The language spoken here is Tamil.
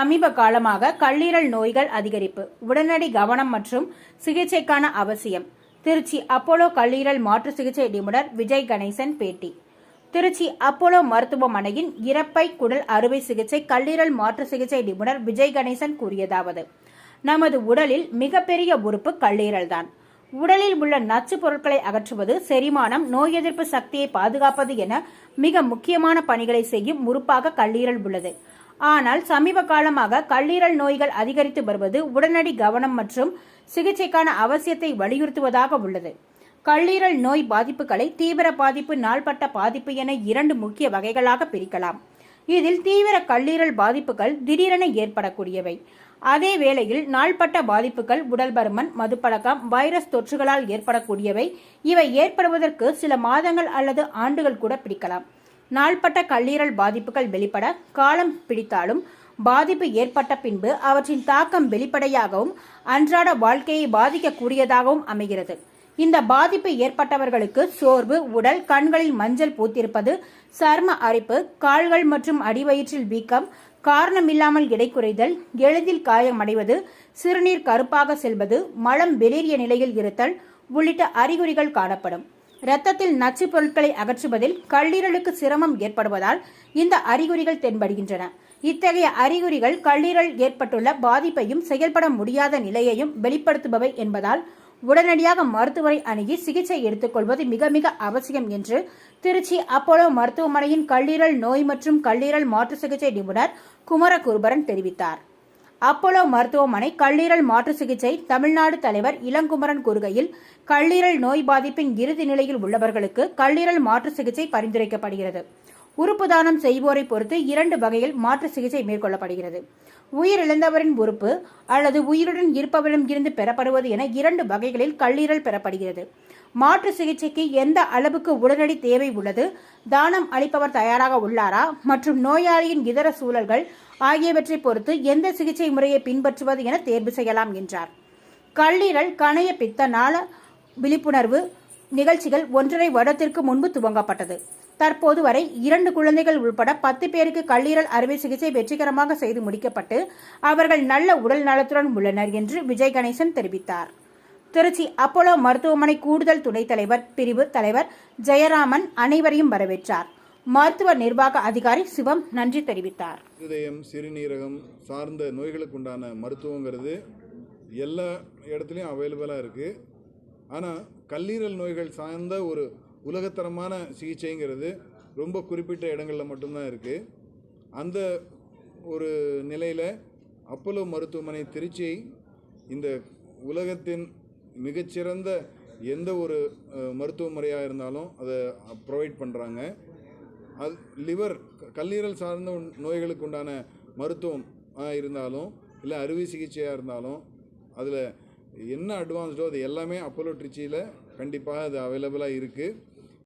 சமீப காலமாக கல்லீரல் நோய்கள் அதிகரிப்பு உடனடி கவனம் மற்றும் சிகிச்சைக்கான அவசியம். திருச்சி அப்போலோ கல்லீரல் மாற்று சிகிச்சை நிபுணர் விஜய் கணேசன் பேட்டி. திருச்சி அப்போலோ மருத்துவமனையின் இறப்பை குடல் அறுவை சிகிச்சை கல்லீரல் மாற்று சிகிச்சை நிபுணர் விஜய் கணேசன் கூறியதாவது. நமது உடலில் மிகப்பெரிய உறுப்பு கல்லீரல்தான். உடலில் உள்ள நச்சு பொருட்களை அகற்றுவது செரிமானம் நோய் எதிர்ப்பு சக்தியை பாதுகாப்பது என மிக முக்கியமான பணிகளை செய்யும் உறுப்பாக கல்லீரல் உள்ளது. ஆனால் சமீப காலமாக கல்லீரல் நோய்கள் அதிகரித்து வருவது உடனடி கவனம் மற்றும் சிகிச்சைக்கான அவசியத்தை வலியுறுத்துவதாக உள்ளது. கல்லீரல் நோய் பாதிப்புகளை தீவிர பாதிப்பு நாள்பட்ட பாதிப்பு என இரண்டு முக்கிய வகைகளாக பிரிக்கலாம். இதில் தீவிர கல்லீரல் பாதிப்புகள் திடீரென ஏற்படக்கூடியவை. அதே வேளையில் நாள்பட்ட பாதிப்புகள் உடல் பருமன் மதுப்பழக்கம் வைரஸ் தொற்றுகளால் ஏற்படக்கூடியவை. இவை ஏற்படுவதற்கு சில மாதங்கள் அல்லது ஆண்டுகள் கூட பிடிக்கலாம். நாள்பட்ட கல்லீரல் பாதிப்புகள் வெளிப்பட காலம் பிடித்தாலும் பாதிப்பு ஏற்பட்ட பின்பு அவற்றின் தாக்கம் வெளிப்படையாகவும் அன்றாட வாழ்க்கையை பாதிக்கக்கூடியதாகவும் அமைகிறது. இந்த பாதிப்பு ஏற்பட்டவர்களுக்கு சோர்வு உடல் கண்களில் மஞ்சள் பூத்திருப்பது சர்ம அரிப்பு கால்கள் மற்றும் அடிவயிற்றில் வீக்கம் காரணமில்லாமல் எடை குறைதல் எளிதில் காயமடைவது சிறுநீர் கருப்பாக செல்வது மலம் வெளிரிய நிலையில் இருத்தல் உள்ளிட்ட அறிகுறிகள் காணப்படும். இரத்தத்தில் நச்சு பொருட்களை அகற்றுவதில் கல்லீரலுக்கு சிரமம் ஏற்படுவதால் இந்த அறிகுறிகள் தென்படுகின்றன. இத்தகைய அறிகுறிகள் கல்லீரல் ஏற்பட்டுள்ள பாதிப்பையும் செயல்பட முடியாத நிலையையும் வெளிப்படுத்துபவை என்பதால் உடனடியாக மருத்துவரை அணுகி சிகிச்சை எடுத்துக்கொள்வது மிக மிக அவசியம் என்று திருச்சி அப்போலோ மருத்துவமனையின் கல்லீரல் நோய் மற்றும் கல்லீரல் மாற்று சிகிச்சை நிபுணர் குமரகுருபரன் தெரிவித்தார். அப்போலோ மருத்துவமனை கல்லீரல் மாற்று சிகிச்சை தமிழ்நாடு தலைவர் இளங்குமரன் கூறுகையில் கல்லீரல் நோய் பாதிப்பின் இறுதி நிலையில் உள்ளவர்களுக்கு கல்லீரல் மாற்று சிகிச்சை பரிந்துரைக்கப்படுகிறது. உறுப்பு தானம் செய்வோரை பொறுத்து இரண்டு வகையில் மாற்று சிகிச்சை மேற்கொள்ளப்படுகிறது. உயிரிழந்தவரின் உறுப்பு அல்லது உயிருடன் இருப்பவரிடம் இருந்து பெறப்படுவது என இரண்டு வகைகளில் கல்லீரல் பெறப்படுகிறது. மாற்று சிகிச்சைக்கு எந்த அளவுக்கு உடனடி தேவை உள்ளது தானம் அளிப்பவர் தயாராக உள்ளாரா மற்றும் நோயாளியின் இதர சூழல்கள் ஆகியவற்றை பொறுத்து எந்த சிகிச்சை முறையை பின்பற்றுவது என தேர்வு செய்யலாம் என்றார். கல்லீரல் கணைய பித்த நாள விழிப்புணர்வு நிகழ்ச்சிகள் ஒன்றரை வருடத்திற்கு முன்பு துவங்கப்பட்டது. தற்போது வரை இரண்டு குழந்தைகள் உள்பட பத்து பேருக்கு கல்லீரல் அறுவை சிகிச்சை வெற்றிகரமாக செய்து முடிக்கப்பட்டு அவர்கள் நல்ல உடல் நலத்துடன் உள்ளனர் என்று விஜய் கணேசன் தெரிவித்தார். திருச்சி அப்போலோ மருத்துவமனை கூடுதல் துணைத் தலைவர் பிரிவு தலைவர் ஜெயராமன் அனைவரையும் வரவேற்றார். மருத்துவ நிர்வாக அதிகாரி சிவம் நன்றி தெரிவித்தார். இதயம் சிறுநீரகம் சார்ந்த நோய்களுக்கு உண்டான மருத்துவங்கிறது எல்லா இடத்துலையும் அவைலபிளாக இருக்குது ஆனால் கல்லீரல் நோய்கள் சார்ந்த ஒரு உலகத்தரமான சிகிச்சைங்கிறது ரொம்ப குறிப்பிட்ட இடங்களில் மட்டும்தான் இருக்குது அந்த ஒரு நிலையில் அப்போலோ மருத்துவமனை திருச்சி இந்த உலகத்தின் மிகச்சிறந்த எந்த ஒரு மருத்துவ முறையாக இருந்தாலும் அதை ப்ரொவைட் பண்ணுறாங்க அது லிவர் கல்லீரல் சார்ந்த நோய்களுக்கு உண்டான மருத்துவம் இருந்தாலும் இல்லை அறுவை சிகிச்சையாக இருந்தாலும் அதில் என்ன அட்வான்ஸ்டோ அது எல்லாமே அப்போலோ ட்ரிச்சியில் கண்டிப்பாக அது அவைலபிளாக இருக்குது